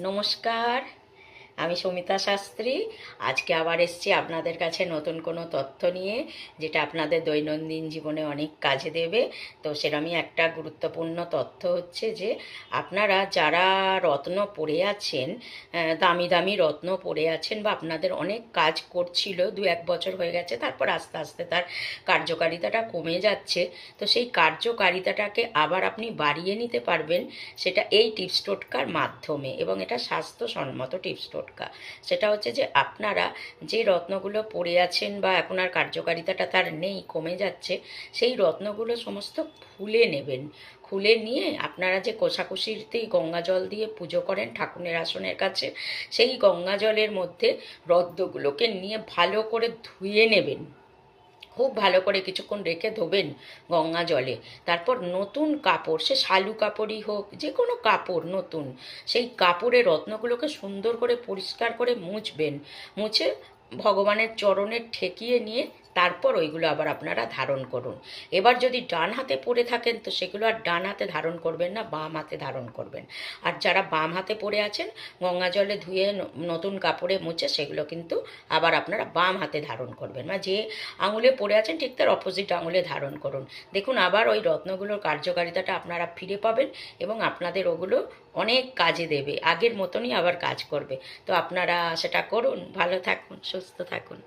নমস্কার আমি সমিতা শাস্ত্রী। আজকে আবার এসছি আপনাদের কাছে নতুন কোনো তথ্য নিয়ে, যেটা আপনাদের দৈনন্দিন জীবনে অনেক কাজে দেবে। তো সেরকমই একটা গুরুত্বপূর্ণ তথ্য হচ্ছে যে, আপনারা যারা রত্ন পড়ে আছেন দামি দামি রত্ন পড়ে আছেন বা আপনাদের অনেক কাজ করছিল, দু এক বছর হয়ে গেছে, তারপর আস্তে আস্তে তার কার্যকারিতাটা কমে যাচ্ছে, তো সেই কার্যকারিতাটাকে আবার আপনি বাড়িয়ে নিতে পারবেন। সেটা এই টিপস টোটকার মাধ্যমে এবং এটা স্বাস্থ্যসম্মত টিপস টোটকা। সেটা হচ্ছে যে আপনারা যে রত্নগুলো পড়ে আছেন বা এখন আর কার্যকারিতাটা তার নেই, কমে যাচ্ছে, সেই রত্নগুলো সমস্ত খুলে নেবেন। খুলে নিয়ে আপনারা যে কোষাকুষিতেই গঙ্গা জল দিয়ে পুজো করেন ঠাকুরের আসনের কাছে, সেই গঙ্গা জলের মধ্যে রদ্দগুলোকে নিয়ে ভালো করে ধুয়ে নেবেন। খুব ভালো করে কিছুক্ষণ রেখে ধোবেন গঙ্গা জলে। তারপর নতুন কাপড়, সে শালু কাপড়ই হোক যে কোনো কাপড় নতুন, সেই কাপড়ে রত্নগুলোকে সুন্দর করে পরিষ্কার করে মুছবেন। মুছে ভগবানের চরণে ঠেকিয়ে নিয়ে তারপর ওইগুলো আবার আপনারা ধারণ করুন। এবার যদি ডান হাতে পরে থাকেন, তো সেগুলো আর ডান হাতে ধারণ করবেন না, বাম হাতে ধারণ করবেন। আর যারা বাম হাতে পড়ে আছেন, গঙ্গা জলে ধুয়ে নতুন কাপড়ে মুছে সেগুলো কিন্তু আবার আপনারা বাম হাতে ধারণ করবেন। বা যে আঙুলে পড়ে আছেন, ঠিক তার অপোজিট আঙুলে ধারণ করুন। দেখুন, আবার ওই রত্নগুলোর কার্যকারিতাটা আপনারা ফিরে পাবেন এবং আপনাদের ওগুলো অনেক কাজে দেবে। আগের মতনই আবার কাজ করবে। তো আপনারা সেটা করুন, ভালো থাকুন, সুস্থ থাকুন।